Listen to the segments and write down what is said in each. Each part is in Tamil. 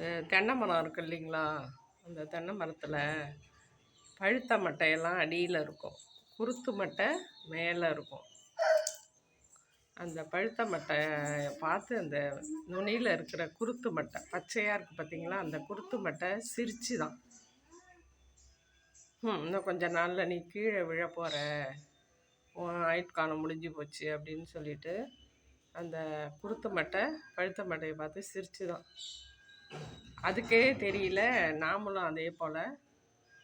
இந்த தென்னை மரம் இருக்கு இல்லைங்களா? அந்த தென்னை மரத்தில் பழுத்த மட்டையெல்லாம் அடியில் இருக்கும். குருத்து மட்டை மேலே இருக்கும். அந்த பழுத்த மட்டையை பார்த்து அந்த நுனியில் இருக்கிற குருத்து மட்டை பச்சையாக இருக்குது பார்த்தீங்களா அந்த குருத்து மட்டை சிரிச்சு தான் ம் இன்னும் கொஞ்ச நாளில் நீ கீழே விழ போகிற ஆயுட்காலம் முடிஞ்சு போச்சு அப்படின்னு சொல்லிட்டு அந்த குருத்து மட்டை பழுத்த மட்டையை பார்த்து சிரிச்சு தான் அதுக்கே தெரியல. நாமளும் அதே போல்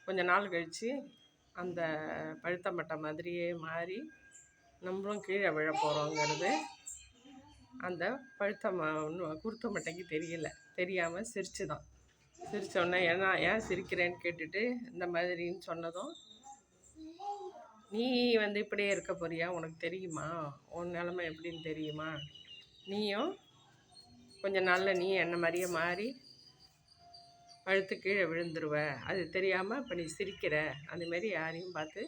கொஞ்ச நாள் கழித்து அந்த பழுத்த மட்டை மாதிரியே மாறி நம்மளும் கீழே விழ போகிறோங்கிறது அந்த பழுத்த ம குருத்த மட்டைக்கு தெரியல. தெரியாமல் சிரிச்சு தான் சிரித்தோடனே ஏன்னா ஏன் சிரிக்கிறேன்னு கேட்டுட்டு இந்த மாதிரின்னு சொன்னதும் நீ வந்து இப்படியே இருக்க போறியா? உனக்கு தெரியுமா? உன் நிலமை எப்படின்னு தெரியுமா? நீயும் கொஞ்ச நாளில் நீ என்ன மாதிரியே மாறி அழுத்து கீழே விழுந்துருவ. அது தெரியாமல் இப்போ நீ சிரிக்கிற. அதுமாரி யாரையும் பார்த்து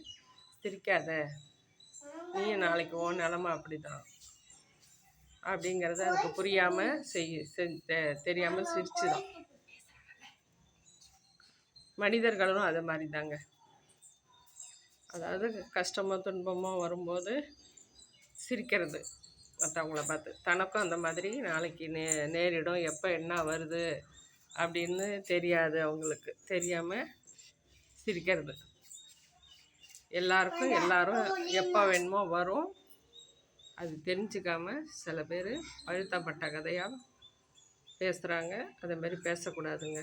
சிரிக்காத. நீயும் நாளைக்கு ஓ நிலமை அப்படி தான் அப்படிங்கிறத அதுக்கு புரியாமல் செய் தெரியாமல் சிரிச்சு தான் மனிதர்களும் அது மாதிரி தாங்க அதாவது கஷ்டமோ துன்பமோ வரும்போது சிரிக்கிறது. மற்றவங்கள பார்த்து தனக்கும் அந்த மாதிரி நாளைக்கு நே நேரிடும் எப்போ என்ன வருது அப்படின்னு தெரியாது அவங்களுக்கு. தெரியாமல் சிரிக்கிறது. எல்லாருக்கும் எல்லாரும் எப்போ வேணுமோ வரும். அது தெரிஞ்சுக்காம சில பேர் அழுத்தப்பட்ட கதையாக பேசுகிறாங்க அதே மாதிரி பேசக்கூடாதுங்க.